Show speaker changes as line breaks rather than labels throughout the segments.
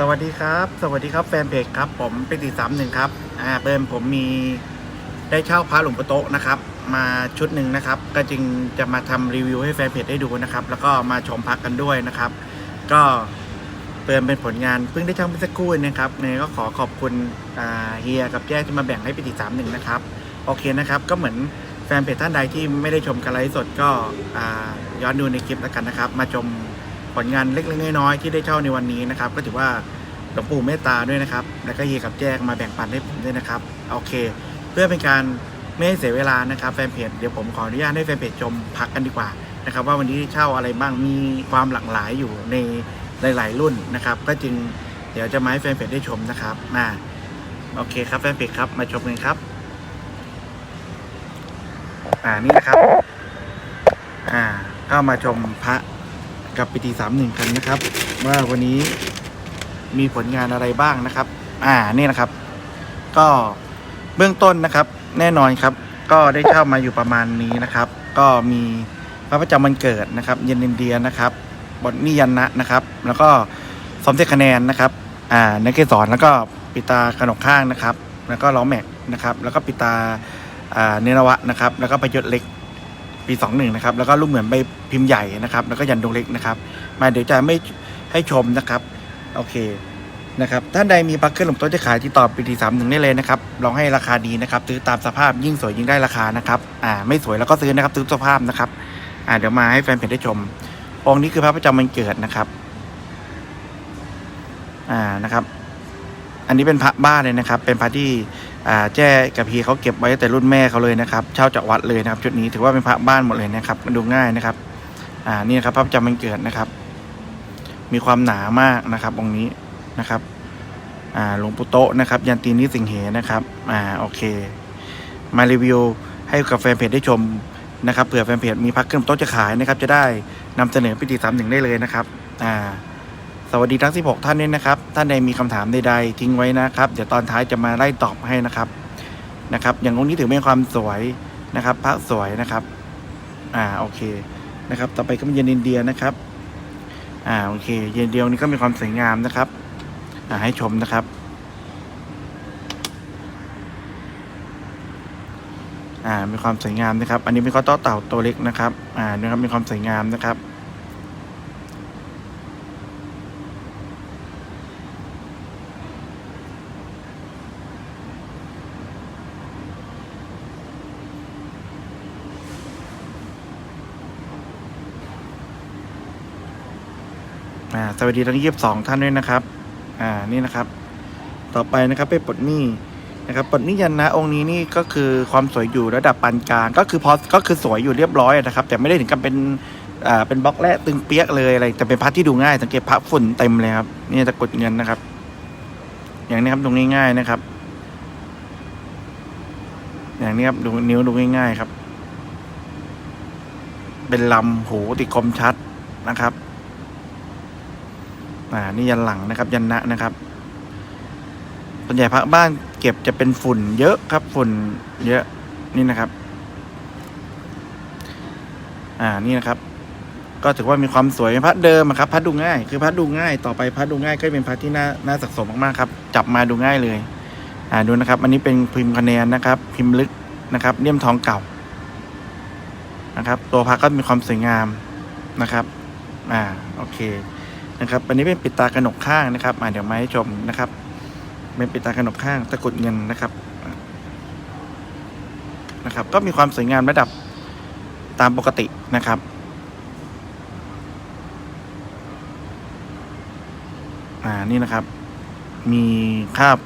สวัสดีครับ สวัสดีครับแฟนเพจครับ ผมเป็นตีสามหนึ่งครับอ่าเปิมผมมีได้เช่าพระหลวงปู่โตะนะครับ มาชุดหนึ่งนะครับ ก็จึงจะมาทำรีวิวให้แฟนเพจได้ดูนะครับ แล้วก็มาชมพักกันด้วยนะครับ ก็เปิมเป็นผลงานเพิ่งได้เช่าเมื่อสักครู่นะครับเนี่ยก็ขอขอบคุณอ่าเฮียกับแจ้ที่มาแบ่งให้เป็นตีสามหนึ่งนะครับโอเคนะครับ ก็เหมือนแฟนเพจท่านใดที่ไม่ได้ชมการไลฟ์สดก็อ่าย้อนดูในคลิปแล้วกันนะครับ มาชม ผลงานเล็กๆน้อยๆที่ได้เช่าในวันนี้นะครับ ก็ถือว่าหลวงปู่เมตตาด้วยนะครับ แล้วก็เฮียกับแจ้งมาแบ่งปันให้ผมด้วยนะครับโอเค เพื่อเป็นการไม่ให้เสียเวลานะครับแฟนเพจเดี๋ยวผมขออนุญาตให้แฟนเพจชมพักกันดีกว่านะครับ ว่าวันนี้เช่าอะไรบ้างมีความหลากหลายอยู่ในหลาย ๆ รุ่นนะครับ ก็จึงเดี๋ยวจะมาให้แฟนเพจได้ชมนะครับมาโอเคครับแฟนเพจครับมาชมกันครับอ่านี่นะครับ อ่าก็มาชมพระ กับปีตีสามหนึ่งกันนะครับ ว่าวันนี้มีผลงานอะไรบ้างนะครับ อ่านี่นะครับ ก็เบื้องต้นนะครับ แน่นอนครับ ก็ได้เช่ามาอยู่ประมาณนี้นะครับ ก็มีพระประจำวันเกิดนะครับ เย็นอินเดียนะครับบทนิยันนะนะครับ แล้วก็สมเด็จคะแนนนะครับ อ่าในเกสรแล้วก็ปิตากระหนกข้างนะครับ แล้วก็ล้อแม็กนะครับ แล้วก็ปิตาอ่าเนรวะนะครับ แล้วก็ประยศเล็ก ปี 21 นะครับ แล้วก็รูปเหมือนใบพิมพ์ใหญ่นะครับ แล้วก็ยันดวงเล็กนะครับ มาเดี๋ยวจะไม่ให้ชมนะครับ โอเคนะครับท่านใดมีปักเครื่องหลวงต๊ะจะขายที่ต่อปีที่สามหนึ่งได้เลยนะครับลองให้ราคาดีนะครับ ซื้อตามสภาพยิ่งสวยยิ่งได้ราคานะครับ อ่า ไม่สวยแล้วก็ซื้อนะครับ ซื้อสภาพนะครับ อ่า เดี๋ยวมาให้แฟนเพจได้ชม องค์นี้คือพระประจำวันเกิดนะครับ อ่านะครับ อันนี้เป็นพระบ้านเลยนะครับ เป็นพระที่ แจ้กับพีเขาเก็บไว้แต่รุ่นแม่เขาเลยนะครับ เช่าจากวัดเลยนะครับ ชุดนี้ถือว่าเป็นพระบ้านหมดเลยนะครับ มันดูง่ายนะครับ อ่านี่นะครับพระประจำวันเกิดนะครับ มีความหนามากนะครับองค์นี้นะครับ อ่าหลวงปู่โตนะครับ ยันตีนิสิงเหนะครับ อ่าโอเค มารีวิวให้กับแฟนเพจได้ชมนะครับเผื่อแฟนเพจมีพักเครื่องโต๊ะจะขายนะครับ จะได้นำเสนอพิธีสามหนึ่งได้เลยนะครับ อ่า สวัสดีทั้ง 16 ท่านด้วยนะครับ ท่านใดมีคำถามใดๆทิ้งไว้นะครับ เดี๋ยวตอนท้ายจะมาไล่ตอบให้นะครับนะครับ อย่างองค์นี้ถือเป็นความสวยนะครับ พระสวยนะครับ อ่าโอเคนะครับ ต่อไปก็เป็นเยนอินเดียนะครับ อ่าโอเค เยนเดียวนี้ก็มีความสวยงามนะครับ อ่าให้ชมนะครับ อ่ามีความสวยงามนะครับ อันนี้เป็นข้อต่อเต่าตัวเล็กนะครับ อ่านะครับมีความสวยงามนะครับ อ่าสวัสดีทั้งยี่สิบสองท่านด้วยนะครับ อ่านี่นะครับ ต่อไปนะครับเป็นปลดหนี้นะครับปลดหนี้ยันนะองค์นี้นี่ก็คือความสวยอยู่ระดับปานกลางก็คือพอก็คือสวยอยู่เรียบร้อยนะครับ แต่ไม่ได้ถึงกับเป็นอ่าเป็นบล็อกแรกตึงเปียกเลยอะไรแต่เป็นพระที่ดูง่าย สังเกตพระฝุ่นเต็มเลยครับนี่ตะกดเงินนะครับ อย่างนี้ครับดูง่ายๆนะครับ อย่างนี้ครับดูนิ้วดูง่ายๆครับ เป็นลำหูติดคมชัดนะครับ อ่านี่ยันหลังนะครับ ยันนะนะครับส่วนใหญ่พระบ้านเก็บจะเป็นฝุ่นเยอะครับ ฝุ่นเยอะนี่นะครับ อ่านี่นะครับ ก็ถือว่ามีความสวยเป็นพระเดิมครับพระดูง่าย คือพระดูง่าย ต่อไปพระดูง่ายก็เป็นพระที่น่าน่าสะสมมากๆครับ จับมาดูง่ายเลย อ่าดูนะครับ อันนี้เป็นพิมพ์คะแนนนะครับ พิมพ์ลึกนะครับเลี่ยมทองเก่านะครับ ตัวพระก็มีความสวยงามนะครับ อ่า โอเค นะครับ อันนี้เป็นปิดตากระหนกข้างนะครับมาเดี๋ยวมาให้ชมนะครับ เป็นปิดตากระหนกข้างตะกรุดเงินนะครับนะครับ ก็มีความสวยงามระดับตามปกตินะครับอ่านี่นะครับ มีคราบ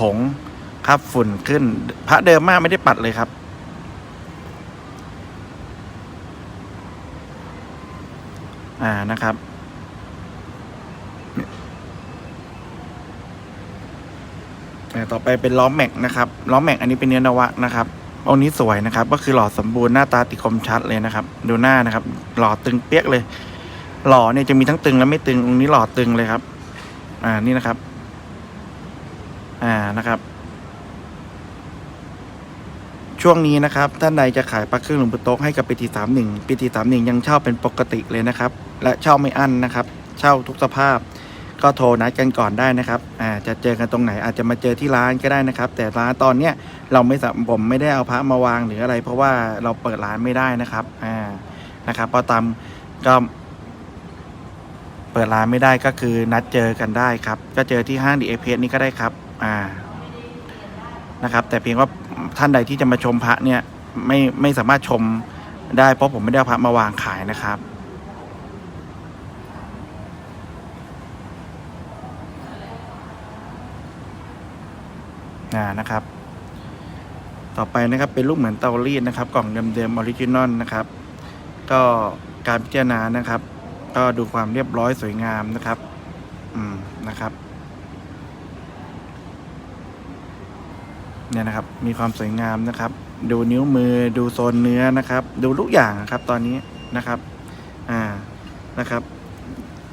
ผงคราบฝุ่นขึ้น พระเดิมมากไม่ได้ปัดเลยครับอ่านะครับ อ่า ต่อไปเป็นล้อแม็กนะครับล้อแม็กอันนี้เป็นเนื้อนวะนะครับองนี้สวยนะครับ ก็คือหล่อสมบูรณ์หน้าตาติคมชัดเลยนะครับ ดูหน้านะครับ หล่อตึงเปียกเลย หล่อเนี่ยจะมีทั้งตึงและไม่ตึงองค์นี้หล่อตึงเลยครับ อ่านี่นะครับ อ่านะครับ ช่วงนี้นะครับ ท่านใดจะขายปลั๊กเครื่องหลวงปู่โต๊ะให้กับปีทีสามหนึ่งปีทีสามหนึ่งยังเช่าเป็นปกติเลยนะครับ และเช่าไม่อั้นนะครับ เช่าทุกสภาพ ก็โทรนัดกันก่อนได้นะครับอ่าจะเจอกันตรงไหนอาจจะมาเจอที่ร้านก็ได้นะครับ แต่ร้านตอนเนี้ยเราไม่สผมไม่ได้เอาพระมาวางหรืออะไร เพราะว่าเราเปิดร้านไม่ได้นะครับอ่านะครับเพราะตามก็เปิดร้านไม่ได้ก็คือนัดเจอกันได้ครับ ก็เจอที่ห้างดีเอเพนี่ก็ได้ครับอ่านะครับ แต่เพียงว่าท่านใดที่จะมาชมพระเนี่ยไม่ไม่สามารถชมได้เพราะผมไม่ได้เอาพระมาวางขายนะครับ อ่านะครับ ต่อไปนะครับเป็นรูปเหมือนเตารีดนะครับ กล่องเดิมๆออริจินอลนะครับ ก็การพิจารณานะครับ ก็ดูความเรียบร้อยสวยงามนะครับ อืมนะครับเนี่ยนะครับ มีความสวยงามนะครับ ดูนิ้วมือดูโซนเนื้อนะครับ ดูทุกอย่างครับตอนนี้นะครับ อ่านะครับ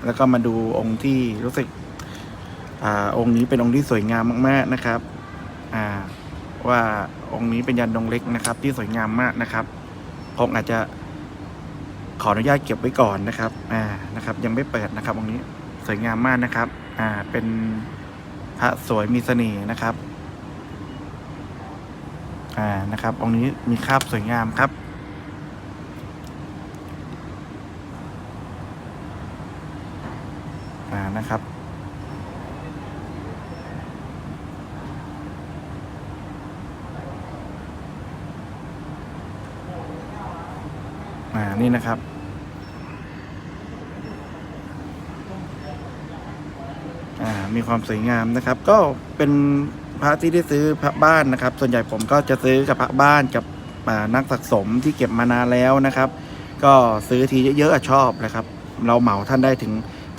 แล้วก็มาดูองค์ที่รู้สึก อ่า องค์นี้เป็นองค์ที่สวยงามมาก ๆนะครับ อ่าว่าองค์นี้เป็นยันดงเล็กนะครับ ที่สวยงามมากนะครับคงอาจจะขออนุญาตเก็บไว้ก่อนนะครับอ่านะครับ ยังไม่เปิดนะครับองค์นี้สวยงามมากนะครับอ่าเป็นพระสวยมีเสน่ห์นะครับอ่านะครับองค์นี้มีคราบสวยงามครับอ่านะครับ อ่านี่นะครับ อ่ามีความสวยงามนะครับ ก็เป็นพระที่ได้ซื้อพระบ้านนะครับ ส่วนใหญ่ผมก็จะซื้อกับพระบ้านกับนักสะสมที่เก็บมานานแล้วนะครับ ก็ซื้อทีเยอะๆชอบนะครับ เราเหมาท่านได้ถึง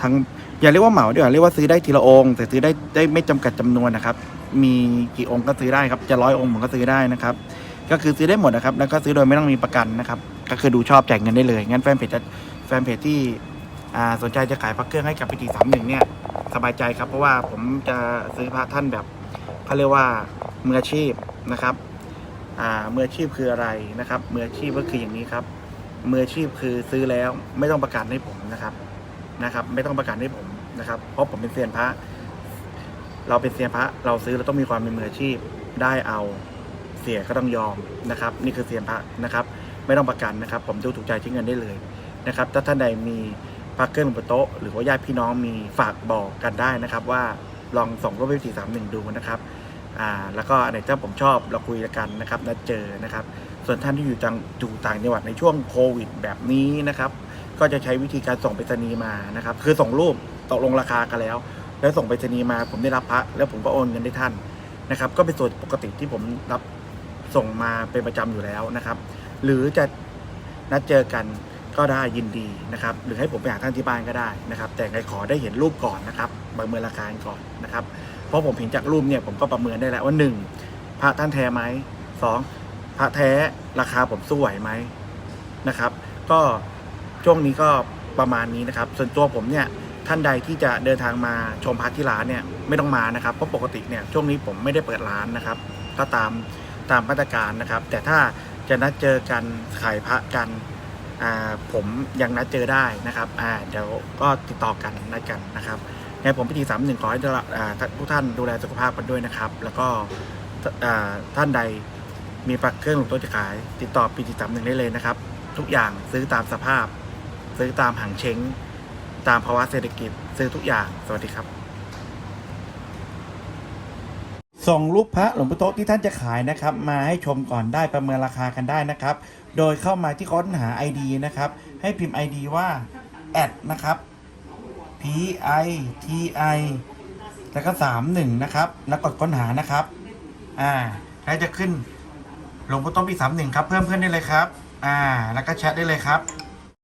ทั้งอย่าเรียกว่าเหมาดีกว่าเรียกว่าซื้อได้ทีละองค์แต่ซื้อได้ได้ไม่จำกัดจำนวนนะครับ มีกี่องค์ก็ซื้อได้ครับจะร้อยองค์ผมก็ซื้อได้นะครับ ก็คือซื้อได้หมดนะครับ แล้วก็ซื้อโดยไม่ต้องมีประกันนะครับ ก็คือดูชอบแจ่ายเงินได้เลย งั้นแฟนเพจจะแฟนเพจที่สนใจจะขายพระเครื่องให้กับพิธีสามหนึ่งเนี่ยสบายใจครับ เพราะว่าผมจะซื้อพระท่านแบบเขาเรียกว่ามืออาชีพนะครับมืออาชีพคืออะไรนะครับมืออาชีพก็คืออย่างนี้ครับมืออาชีพคือซื้อแล้วไม่ต้องประกันให้ผมนะครับนะครับ ไม่ต้องประกันให้ผมนะครับ เพราะผมเป็นเซียนพระ เราเป็นเซียนพระ เราซื้อเราต้องมีความเป็นมืออาชีพได้เอาเสียก็ต้องยอมนะครับ นี่คือเซียนพระนะครับ ไม่ต้องประกันนะครับ ผมดูถูกใจใช้เงินได้เลยนะครับ ถ้าท่านใดมีพระเครื่องบนโต๊ะหรือว่าญาติพี่น้องมีฝากบอกกันได้นะครับ ว่าลองส่งรูปไปสี่สามหนึ่งดูนะครับอ่าแล้วก็อันไหนถ้าผมชอบเราคุยกันนะครับนัดเจอนะครับ ส่วนท่านที่อยู่จังอยู่ต่างจังหวัดในช่วงโควิดแบบนี้นะครับ ก็จะใช้วิธีการส่งไปรษณีย์มานะครับ คือส่งรูปตกลงราคากันแล้ว แล้วส่งไปรษณีย์มาผมได้รับพระแล้วผมก็โอนเงินให้ท่านนะครับ ก็เป็นส่วนปกติที่ผมรับส่งมาเป็นประจำอยู่แล้วนะครับ หรือจะนัดเจอกันก็ได้ยินดีนะครับ หรือให้ผมไปหาท่านที่บ้านก็ได้นะครับ แต่ไงขอได้เห็นรูปก่อนนะครับประเมินราคาก่อนนะครับ เพราะผมเห็นจากรูปเนี่ยผมก็ประเมินได้แล้วว่าหนึ่งพระท่านแท้ไหมสองพระแท้ราคาผมสู้ไหวไหมนะครับ ก็ช่วงนี้ก็ประมาณนี้นะครับ ส่วนตัวผมเนี่ยท่านใดที่จะเดินทางมาชมพระที่ร้านเนี่ยไม่ต้องมานะครับเพราะปกติเนี่ยช่วงนี้ผมไม่ได้เปิดร้านนะครับ ก็ตามตามมาตรการนะครับ แต่ถ้า จะนัดเจอกันขายพระกันอ่าผมยังนัดเจอได้นะครับอ่าเดี๋ยวก็ติดต่อกันนัดกันนะครับในผมพิธีสามหนึ่งขอให้อ่าทุกท่านดูแลสุขภาพกันด้วยนะครับ แล้วก็อ่าท่านใดมีปักเครื่องหลวงโต๊ะจะขาย ติดต่อปีติสามหนึ่งได้เลยนะครับ ทุกอย่างซื้อตามสภาพ ซื้อตามหางเช้ง ตามภาวะเศรษฐกิจ ซื้อทุกอย่างสวัสดีครับ ส่งรูปพระหลวงพ่อโตที่ท่านจะขายนะครับ มาให้ชมก่อนได้ประเมินราคากันได้นะครับ โดยเข้ามาที่ค้นหา ID นะครับ ให้พิมพ์ ID ว่าแอดนะครับ P I T I แล้วก็สามหนึ่งนะครับ แล้วกดค้นหานะครับ อ่าแล้วจะขึ้นหลวงพ่อต้นปีสามหนึ่งครับ เพิ่มเพื่อนได้เลยครับ อ่า แล้วก็แชทได้เลยครับ